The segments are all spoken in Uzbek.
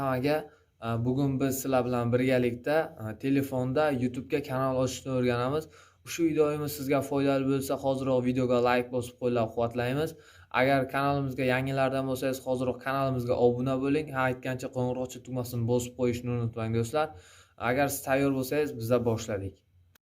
hammaga e, bugun biz sizlar bilan birgalikda e, telefonda YouTube'ga kanal ochishni o'rganamiz. Ushbu videomiz sizga foydali bo'lsa, hoziroq videoga like bosib qo'llab-quvvatlaymiz. Agar kanalimizga yangilardan bo'lsangiz, hoziroq kanalimizga obuna bo'ling. Ha aytgancha qo'ng'iroqcha tugmasini bosib qo'yishni unutmang do'stlar. Agar siz tayyor bo'lsangiz, biza boshladik.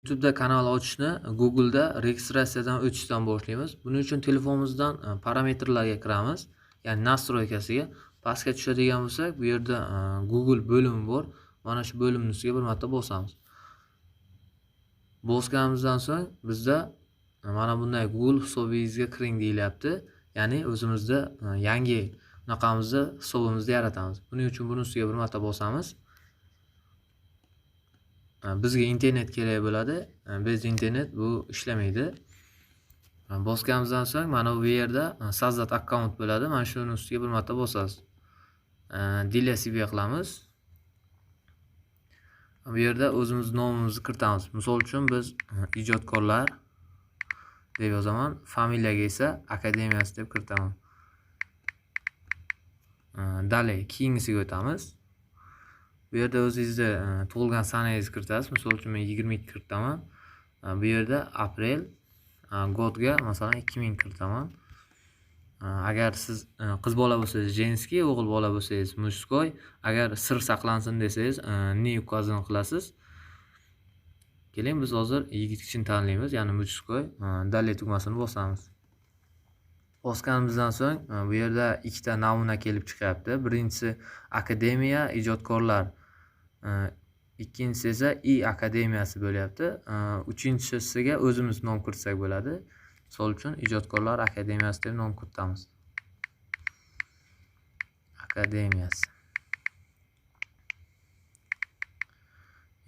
YouTube'da kanal ochishni Google'da registratsiyadan o'tishdan boshlaymiz. Buning uchun telefonimizdan e, parametrlarga kiramiz, ya'ni настройкасiga pastga tushadigan bo'lsak bu yerda e, google bo'limi bor mana shu bo'limni ustiga bir marta bosamiz bosganimizdan so'ng bizda e, mana bunday google hisobingizga kiring deyilyapti ya'ni o'zimizda e, yangi bunaqamizni hisobimizni yaratamiz buning uchun buni ustiga bir marta bosamiz bizga internet kerak bo'ladi bez internet bu ishlamaydi bosganimizdan so'ng mana bu yerda sozdat akkaunt bo'ladi mana shuni ustiga bir marta bosasiz delya qilamiz bu yerda o'zimiz nomimizni kiritamiz misol uchun biz ijodkorlar deb yozaman familiyaga esa akademiyasi deb kiritaman dalay keyingisiga o'tamiz bu yerda o'zingizni tug'ilgan sanangizni kiritasiz misol uchun men yigirma ikki kiritaman bu yerda aprel godga masalan ikki ming agar siz qiz bola bo'lsangiz женский o'g'il bola bo'lsangiz мужской agar sir saqlansin desangiz не указан qilasiz keling biz hozir yigit kishini tanlaymiz ya'ni мужской dalya tugmasini bosamiz bosganimizdan so'ng bu yerda ikkita namuna kelib chiqyapti birinchisi akademiya ijodkorlar ikkinchisi esa i akademiyasi bo'lyapti uchinchisiga o'zimiz nom kiritsak bo'ladi Sol uchun ijodkorlar akademiyasi deb nom kiritamiz. Akademiyasi.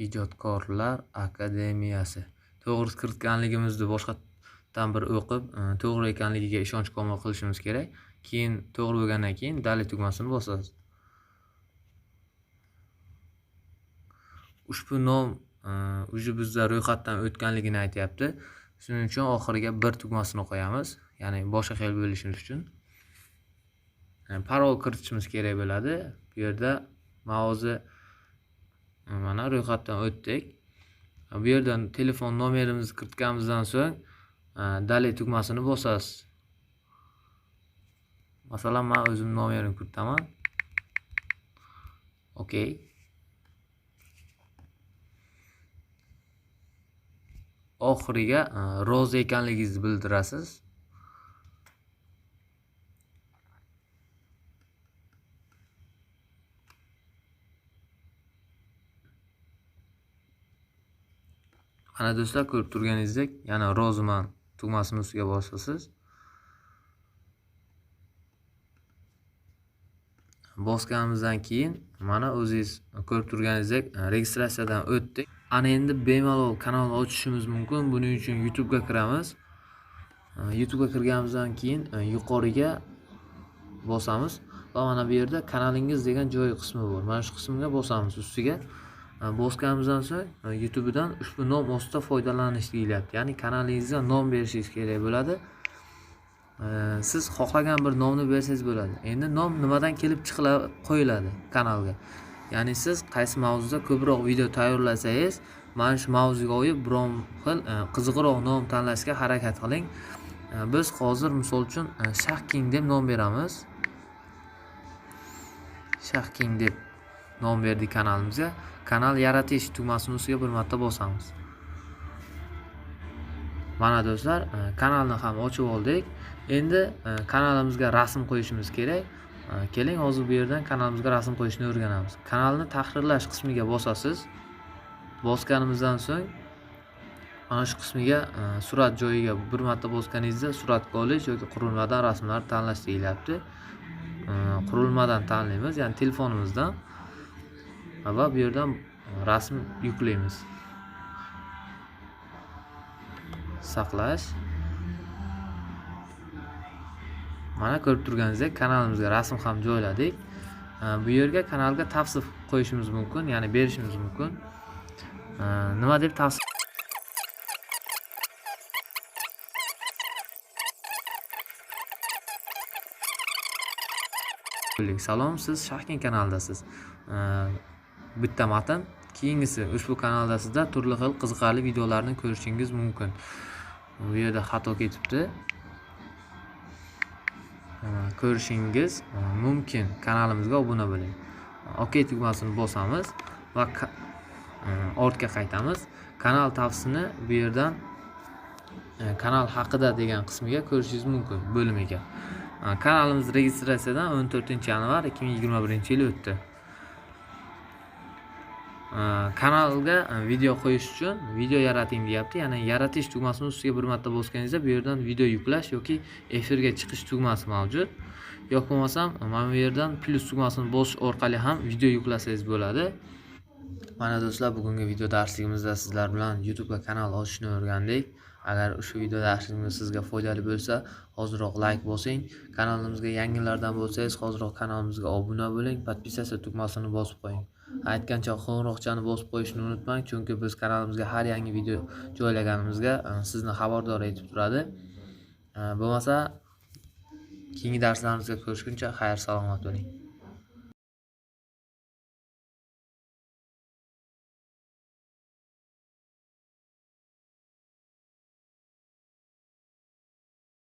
Ijodkorlar akademiyasi. To'g'ri kiritganligimizni boshqatdan bir o'qib e, to'g'ri ekanligiga ishonch komil qilishimiz kerak. Keyin to'g'ri bo'lgandan keyin dali tugmasini bosasiz. Ushbu nom e, уже bizda ro'yxatdan o'tganligini aytyapti. Shuning uchun oxiriga bir tugmasini qo'yamiz ya'ni boshqa xil bo'lishi uchun. Parol kiritishimiz kerak bo'ladi. Bu yerda man hozir mana ro'yxatdan o'tdik. Bu yerdan telefon nomerimizni kiritganimizdan so'ng dalay tugmasini bosasiz. Masalan man o'zim nomerimni kiritaman okey oxiriga e, rozi ekanligingizni bildirasiz. Mana do'stlar ko'rib turganingizdek yana roziman tugmasini ustiga bosasiz. Bosganimizdan keyin mana o'zingiz ko'rib turganingizdek e, registratsiyadan o'tdik. Ana endi bemalol kanal ochishimiz mumkin buning uchun youtubega kiramiz youtubega kirganimizdan keyin e, yuqoriga bosamiz va mana bu yerda kanalingiz degan joy qismi bor mana shu qismga bosamiz ustiga bosganimizdan so'ng e, youtubedan ushbu nom ostida foydalanish deyilyapti. Ya'ni kanalingizga nom berishingiz kerak bo'ladi. Siz xohlagan bir nomni bersangiz bo'ladi. Endi nom nimadan kelib chiqiladi qo'yiladi kanalga ya'ni siz qaysi mavzuda ko'proq video tayyorlasangiz mana shu mavzuga oid biron xil e, qiziqroq nom tanlashga harakat qiling. E, biz hozir misol uchun e, shahking deb nom beramiz. Shahking deb nom berdik kanalimizga. Kanal yaratish tugmasini ustiga bir marta bosamiz. Mana do'stlar kanalni ham ochib oldik. Endi kanalimizga rasm qo'yishimiz kerak. Keling hozir bu yerdan kanalimizga rasm qo'yishni o'rganamiz. Kanalni tahrirlash qismiga bosasiz. Bosganimizdan so'ng mana shu qismiga e, surat joyiga bir marta bosganingizda suratga olish yoki qurilmadan rasmlar tanlash deyilyapti. E, qurilmadan tanlaymiz ya'ni telefonimizdan va bu yerdan rasm yuklaymiz. Saqlash. Mana ko'rib turganingizdek kanalimizga rasm ham joyladik bu yerga kanalga tavsif qo'yishimiz mumkin ya'ni berishimiz mumkin nima deb tavsif Salom, siz Shahkin kanalidasiz. Ee, Bitta matn. Keyingisi ushbu kanalda sizda turli xil qiziqarli videolarni ko'rishingiz mumkin. Bu yerda xato ketibdi. Ee, Ko'rishingiz e, mumkin. Kanalimizga obuna bo'ling. OK tugmasini bosamiz va e, ortga qaytamiz. Kanal tavsifini bu yerdan e, kanal haqida degan qismiga ko'rishingiz mumkin bo'limiga. Kanalimiz registratsiyadan 14-yanvar 2021-yil o'tdi. E, Kanalga e, video qo'yish uchun video yarating deyapti. Ya'ni yaratish tugmasini ustiga bir marta bosganingizda bu yerdan video yuklash yoki efirga chiqish tugmasi mavjud. Yoki bo'lmasam mana bu yerdan plus tugmasini bosish orqali ham video yuklasangiz bo'ladi. Mana do'stlar, bugungi video darsligimizda sizlar bilan YouTube kanal ochishni o'rgandik. Agar ushbu video darsligimiz sizga foydali bo'lsa, hoziroq like bosing. Kanalimizga yangilardan bo'lsangiz, hoziroq kanalimizga obuna bo'ling, podpisatsiya tugmasini bosib qo'ying. Aytgancha qo'ng'iroqchani bosib qo'yishni unutmang, chunki biz kanalimizga har yangi video joylaganimizga e, sizni xabardor etib turadi. E, bo'lmasa keyingi darslarimizga ko'rishguncha xayr salomat bo'ling.